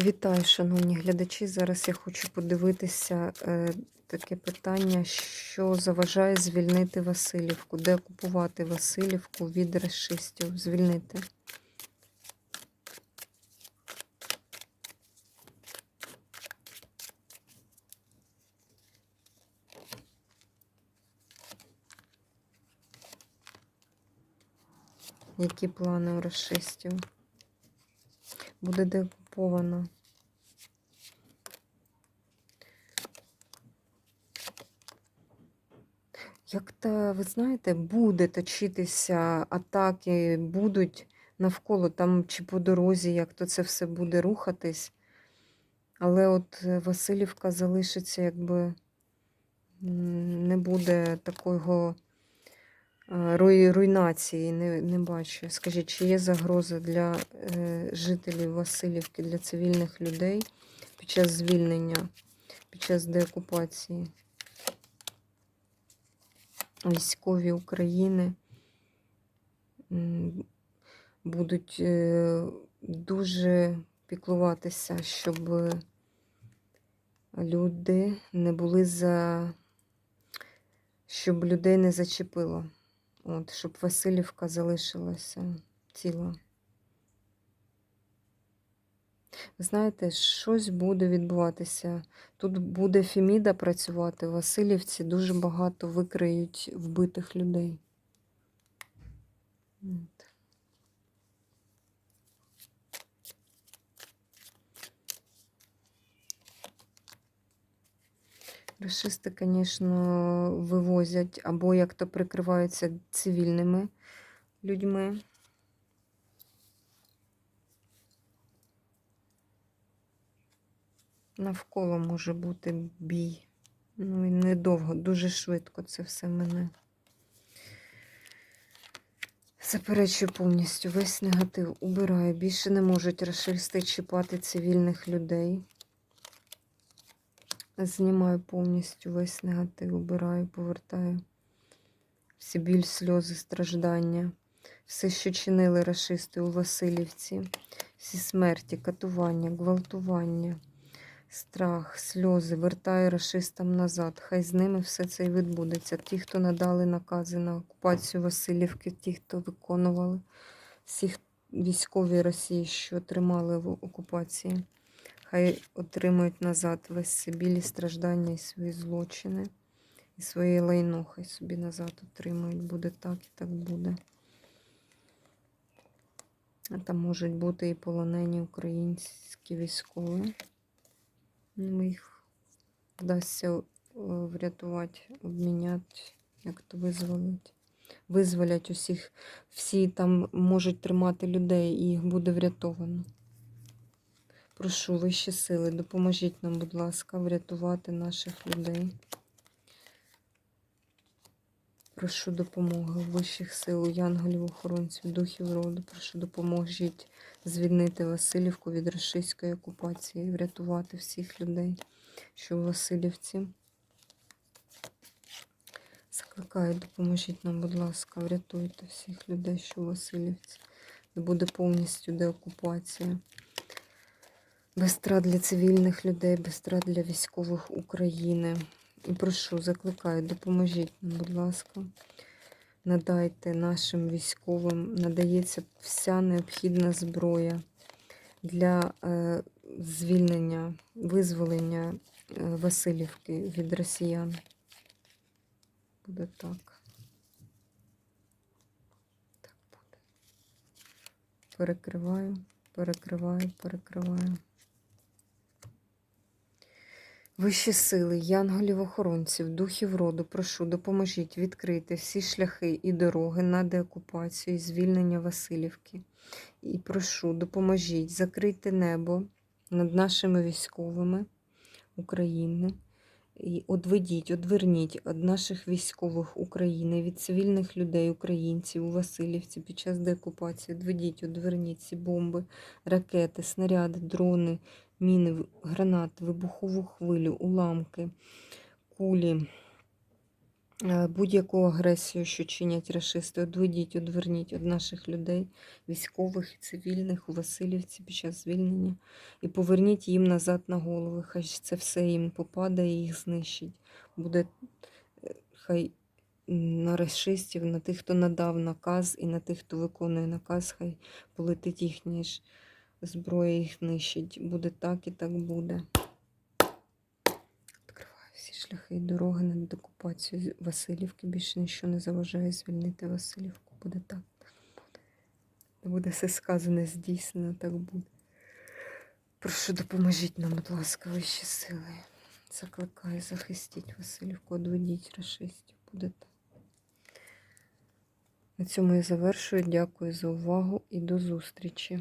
Вітаю, шановні глядачі. Зараз я хочу подивитися е, таке питання, що заважає звільнити Васильівку, де окупувати Васильівку від расистів. Звільнити. Які плани у расистів? Буде деокуповано. Як то, ви знаєте, буде точитися атаки, будуть навколо там чи по дорозі, як то це все буде рухатись. Але от Васильівка залишиться, якби не буде такого руйнації, не, не бачу. Скажіть, чи є загроза для е, жителів Васильівки, для цивільних людей під час звільнення, під час деокупації? військові України будуть е, дуже піклуватися, щоб люди не були за, щоб людей не зачепило. От, щоб Васильівка залишилася ціла. Ви знаєте, щось буде відбуватися. Тут буде Феміда працювати, Васильівці дуже багато викриють вбитих людей. От. Рашисти, звісно, вивозять або як то прикриваються цивільними людьми. Навколо може бути бій. Ну і недовго, дуже швидко це все мене. Заперечую повністю весь негатив убираю. Більше не можуть расисти чіпати цивільних людей. Знімаю повністю весь негатив, убираю, повертаю. Всі біль, сльози, страждання. Все, що чинили расисти у Васильівці, всі смерті, катування, гвалтування страх, сльози, вертаю расистам назад. Хай з ними все це і відбудеться. Ті, хто надали накази на окупацію Васильівки, ті, хто виконували всі військові Росії, що тримали в окупації, хай отримують назад весь це страждання і свої злочини, і своє лайно, хай собі назад отримують. Буде так і так буде. А там можуть бути і полонені українські військові. Ну, їх вдасться е, врятувати, обміняти, як то визволить. Визволять усіх, всі там можуть тримати людей і їх буде врятовано. Прошу вищі сили, допоможіть нам, будь ласка, врятувати наших людей. Прошу допомоги вищих сил, янголів, охоронців, духів роду. Прошу допоможіть звільнити Васильівку від російської окупації, і врятувати всіх людей, що в Васильівці. Закликаю, допоможіть нам, будь ласка, врятуйте всіх людей, що в Васильівці. Не буде повністю деокупація. Без страт для цивільних людей, без страт для військових України. І прошу, закликаю, допоможіть нам, будь ласка. Надайте нашим військовим, надається вся необхідна зброя для е, звільнення, визволення е, Васильівки від росіян. Буде так. Так буде. Перекриваю, перекриваю, перекриваю. Вищі сили, янголів-охоронців, духів роду, прошу, допоможіть відкрити всі шляхи і дороги на деокупацію і звільнення Васильівки. І прошу, допоможіть закрити небо над нашими військовими України. І одведіть, одверніть від наших військових України, від цивільних людей, українців у Васильівці під час деокупації. Одведіть, одверніть ці бомби, ракети, снаряди, дрони, міни, гранати, вибухову хвилю, уламки, кулі, Е, Будь-яку агресію, що чинять рашисти, одведіть, одверніть від наших людей, військових і цивільних у Васильівці під час звільнення, і поверніть їм назад на голови. Хай це все їм попадає і їх знищить. Буде е, хай на расистів, на тих, хто надав наказ, і на тих, хто виконує наказ, хай полетить їхня ж зброя, їх нищить. Буде так і так буде. Відкриваю всі шляхи і дороги на декупацію Васильівки. Більше нічого не заважає звільнити Васильівку. Буде так. так буде. Буде все сказане, здійснено, так буде. Прошу, допоможіть нам, будь ласка, вищі сили. Закликаю, захистіть Васильівку, одведіть расистів. Буде так. На цьому я завершую. Дякую за увагу і до зустрічі.